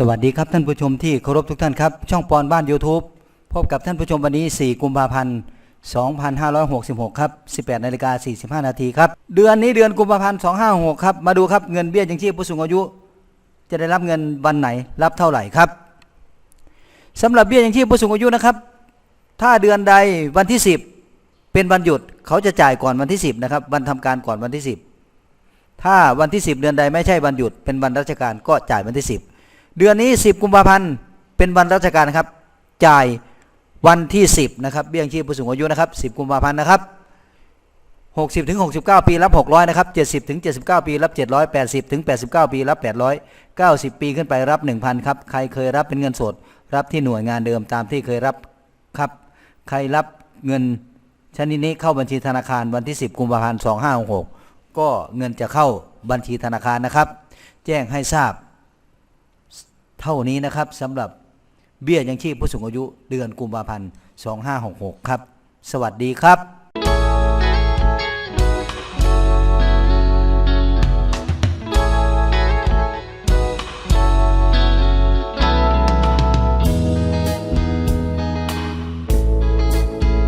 สวัสดีครับท่านผู้ชมที่เคารพทุกท่านครับ ช่องปอนบ้าน YouTube พบกับท่านผู้ชมวันนี้ 4 กุมภาพันธ์ 2566 ครับ 18นาฬิกา45 นาทีครับ เดือนนี้เดือนกุมภาพันธ์ 256 ครับ มาดูครับเงินเบี้ยยังชีพผู้สูงอายุ จะได้รับเงินวันไหนรับเท่าไหร่ครับสำหรับเบี้ยยังชีพผู้สูงอายุนะครับ ถ้าเดือนใดวันที่ 10 เป็นวันหยุดเขาจะจ่ายก่อนวันที่ 10นะครับวันทำการก่อนวันที่ 10 ถ้าวันที่ 10 เดือนใดไม่ใช่วันหยุดเป็นวันราชการก็จ่ายวันที่ 10 เดือนนี้ 10 กุมภาพันธ์เป็นวันราชการนะครับ จ่ายวันที่ 10นะครับเบี้ยยังชีพผู้สูงอายุนะครับ 10 กุมภาพันธ์นะครับ 60ถึง69 ปีรับ 600นะครับ70ถึง79 ปีรับ 700 80ถึง89 ปีรับ 800 90 ปีขึ้นไปรับ 1,000ครับใครเคยรับเป็นเงินสด รับที่หน่วยงานเดิมตามที่เคยรับครับ ใครรับเงินชนิดนี้เข้าบัญชีธนาคารวันที่ 10 กุมภาพันธ์2566ก็เงินจะเข้าบัญชีธนาคารนะครับ แจ้งให้ทราบ เท่านี้นะครับสำหรับเบี้ยยังชีพผู้สูงอายุเดือนกุมภาพันธ์ 2566 ครับ สวัสดีครับ